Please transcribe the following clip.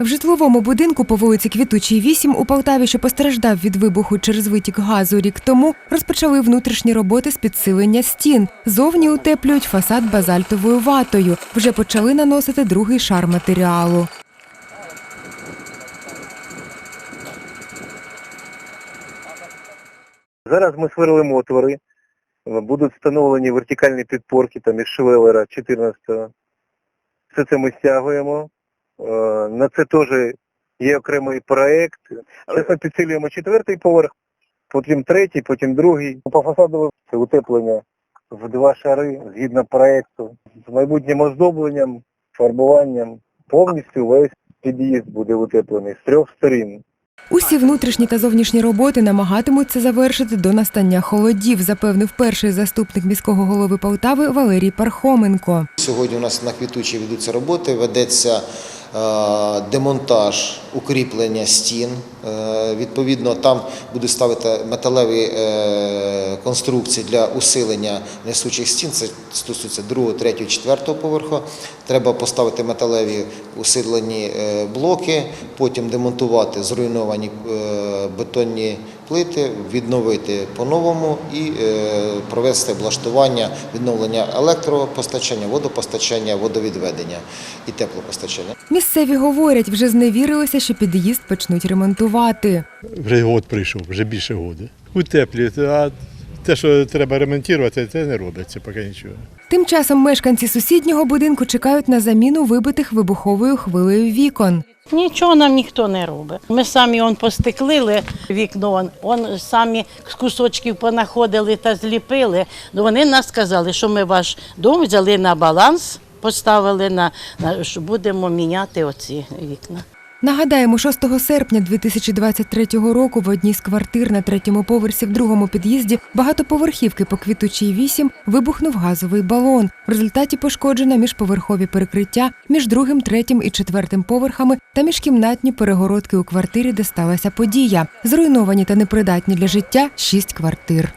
В житловому будинку по вулиці Квітучій 8 у Полтаві, що постраждав від вибуху через витік газу рік тому, розпочали внутрішні роботи з підсилення стін. Зовні утеплюють фасад базальтовою ватою. Вже почали наносити другий шар матеріалу. Зараз ми сверлимо отвори, будуть встановлені вертикальні підпорки там із швелера 14-го. Все це ми стягуємо. Е, На це теж є окремий проєкт. Зараз ми підсилюємо четвертий поверх, потім третій, потім другий. По фасаду це утеплення в два шари згідно проєкту. З майбутнім оздобленням, фарбуванням. Повністю весь під'їзд буде утеплений з трьох сторін. Усі внутрішні та зовнішні роботи намагатимуться завершити до настання холодів, запевнив перший заступник міського голови Полтави Валерій Пархоменко. Сьогодні у нас на квітучі ведуться роботи, ведеться демонтаж укріплення стін. Е, Відповідно, там будуть ставити металеві е, конструкції для усилення несучих стін. Це стосується другого, третього, четвертого поверху. Треба поставити металеві усилені е, блоки, потім демонтувати зруйновані е, бетонні плити, відновити по-новому і е, провести облаштування відновлення електропостачання, водопостачання, водовідведення і теплопостачання. Місцеві говорять, вже зневірилися, що під'їзд почнуть ремонтувати. Вже год прийшов, вже більше года. Утеплюють, а те, що треба ремонтувати, це не робиться поки нічого. Тим часом мешканці сусіднього будинку чекають на заміну вибитих вибуховою хвилею вікон. Нічого нам ніхто не робить. Ми самі он постеклили вікно, он, он самі з кусочків понаходили та зліпили. Ну, Вони нас сказали, що ми ваш дом взяли на баланс, поставили на, на що будемо міняти оці вікна. Нагадаємо, 6 серпня 2023 року в одній з квартир на третьому поверсі в другому під'їзді багатоповерхівки по квітучій 8 вибухнув газовий балон. В результаті пошкоджено міжповерхові перекриття між другим, третім і четвертим поверхами та міжкімнатні перегородки у квартирі, де сталася подія. Зруйновані та непридатні для життя шість квартир.